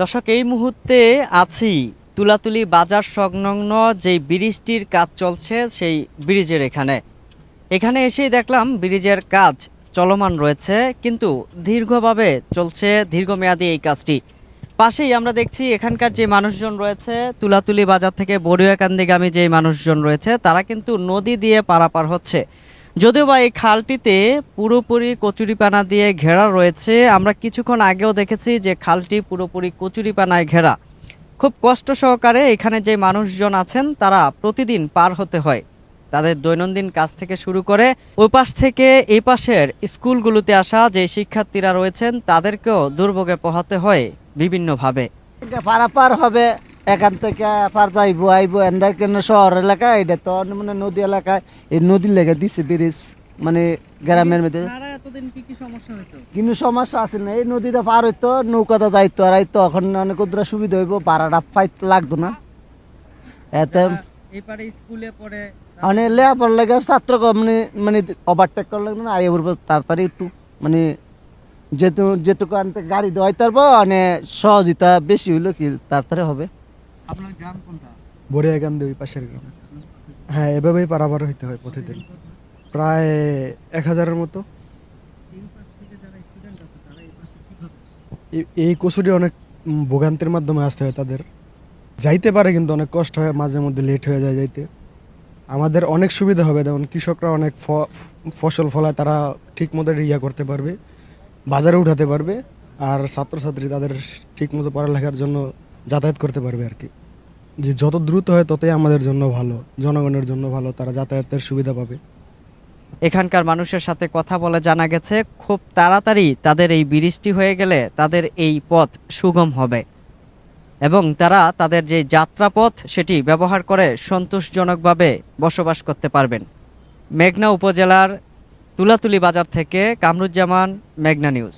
দর্শক, এই মুহূর্তে আছি তুলাতুলি বাজার সংলগ্ন যেই ব্রিজটির কাজ চলছে, সেই ব্রিজের এখানে। এখানে এসেই দেখলাম ব্রিজের কাজ চলমান রয়েছে, কিন্তু দীর্ঘভাবে চলছে, দীর্ঘমেয়াদী এই কাজটি। পাশেই আমরা দেখছি এখানকার যে মানুষজন রয়েছে, তুলাতুলি বাজার থেকে বড়ুয়াকান্দিগামী যে মানুষজন রয়েছে, তারা কিন্তু নদী দিয়ে পারাপার হচ্ছে। যদিও বা এই খালটিতে পুরোপুরি কচুরিপানা দিয়ে ঘেরা রয়েছে, আমরা কিছুক্ষণ আগেও দেখেছি যে খালটি পুরোপুরি কচুরিপানায় ঘেরা। খুব কষ্ট সহকারে এখানে যে মানুষজন আছেন, তারা প্রতিদিন পার হতে হয়। তাদের দৈনন্দিন কাজ থেকে শুরু করে ওই পাশ থেকে এই পাশের স্কুলগুলোতে আসা যে শিক্ষার্থীরা রয়েছেন, তাদেরকেও দুর্ভোগে পোহাতে হয় বিভিন্নভাবে। পারাপার হবে এখান থেকে পার যাইব আইব এন্দার কেন শহর এলাকা এটা তো মানে নদী এলাকায়। এই নদীর লেগে দিছে ব্রিজ মানে গ্রামের মধ্যে। কিন্তু সমস্যা আছে না এই নদীটা পার হইতো নৌকাটা যাইতো আর আইতো। এখন অনেক ওদের সুবিধা হইব ভাড়াটা পাই লাগতো না। এতে স্কুলে পড়ে মানে লেবার লাগে ছাত্র মানে মানে ওভারটেক করা লাগবে না আইব তাড়াতাড়ি একটু মানে যেহেতু যেটুকু আনতে গাড়ি দেওয়াই পারব মানে সহজিতা বেশি হইল কি তাড়াতাড়ি হবে। আপনার গ্রাম কোনটা? ওই পাশের গ্রাম। হ্যাঁ এভাবেই পারাবার হইতে হয় প্রতিদিন। প্রায় এক হাজারের মতো। এই- এই কচুরি অনেক ভোগান্তির মাধ্যমে আসতে হয় তাদের। যাইতে পারে কিন্তু অনেক কষ্ট হয় মাঝে মধ্যে লেট হয়ে যায় যাইতে। আমাদের অনেক সুবিধা হবে যেমন কৃষকরা অনেক ফসল ফলায় তারা ঠিক মতো ইয়া করতে পারবে বাজারে উঠাতে পারবে আর ছাত্রছাত্রী তাদের ঠিক মতো পড়ালেখার জন্য যাতায়াত করতে পারবে আর কি। যে যত দ্রুত হয় ততই আমাদের জন্য ভালো, জনগণের জন্য ভালো, তারা যাতায়াতের সুবিধা পাবে। এখানকার মানুষের সাথে কথা বলে জানা গেছে, খুব তাড়াতাড়ি তাদের এই বৃষ্টি হয়ে গেলে তাদের এই পথ সুগম হবে। এবং তারা তাদের যে যাত্রাপথ, সেটি ব্যবহার করে সন্তোষজনকভাবে বসবাস করতে পারবেন। মেঘনা উপজেলার তুলাতুলি বাজার থেকে কামরুজ্জামান, মেঘনা নিউজ।